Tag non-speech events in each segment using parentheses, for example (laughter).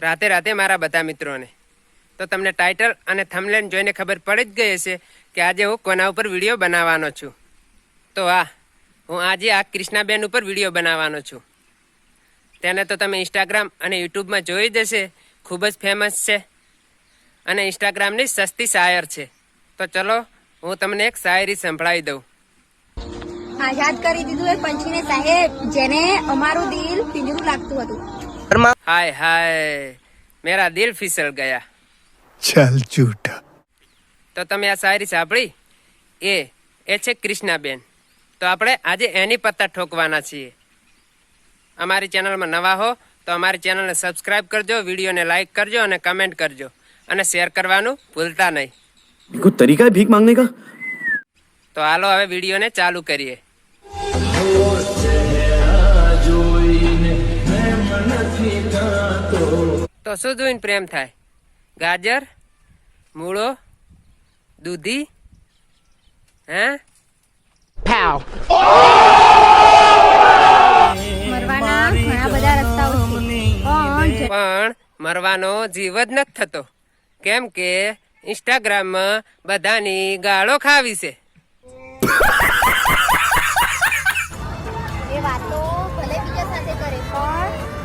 રાતે રાતે મારા બધા મિત્રોને. તો તમને ટાઇટલ અને થમલેન જોઈને ખબર પડી જ ગઈ હશે કે આજે હું કોના ઉપર વીડિયો બનાવવાનો છું. તો આ, હું આજે આ કૃષ્ણાબેન ઉપર વીડિયો બનાવવાનો છું. તેને તો તમે ઇન્સ્ટાગ્રામ અને યુટ્યુબમાં જોઈ જશે ખૂબ જ ફેમસ છે. અને ઇન્સ્ટાગ્રામની સસ્તી શાયર છે. તો ચલો, હું તમને એક શાયરી સંભળાવી દઉં. આઝાદ કરી દીધું એ પંછીને સાહેબ, જેને અમારું દિલ પિંજરું લાગતું હતું. ફરમા હાય હાય. મેરા દિલ ફિસળ ગયા. ચાલ જૂઠા. તો તમે આ શાયરી સાંભળી? એ એ છે કૃષ્ણાબેન. તો આપણે આજે એની પત્તા ઠોકવાના છીએ. અમારી ચેનલમાં નવા હો તો અમારી ચેનલને સબસ્ક્રાઇબ કરજો વિડીયોને લાઇક કરજો અને કમેન્ટ કરજો. અને શેર કરવાનું ભૂલતા નહીં. કોઈ તરીકા ભીખ માંગને કા? તો હાલો હવે વિડીયોને ચાલુ કરીએ. તો શું જોઈને પ્રેમ થાય? ગાજર? મૂળો? દૂધી? હે? પણ મરવાનો જીવ જ નથી થતો. કેમ કે ઇન્સ્ટાગ્રામમાં બધાની ગાળો ખાવી છે.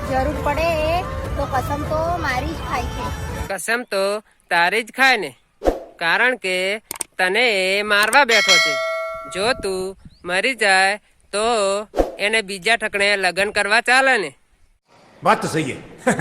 જરૂર પડે તો કસમ તો મારી જ ખાય છે. કસમ તો તારી જ ખાય ને. કારણ કે તને મારવા બેઠો છે. જો તું મરી જાય તો એને બીજા ઠકણે લગ્ન કરવા ચાલે ને. વાત તો સહી (laughs)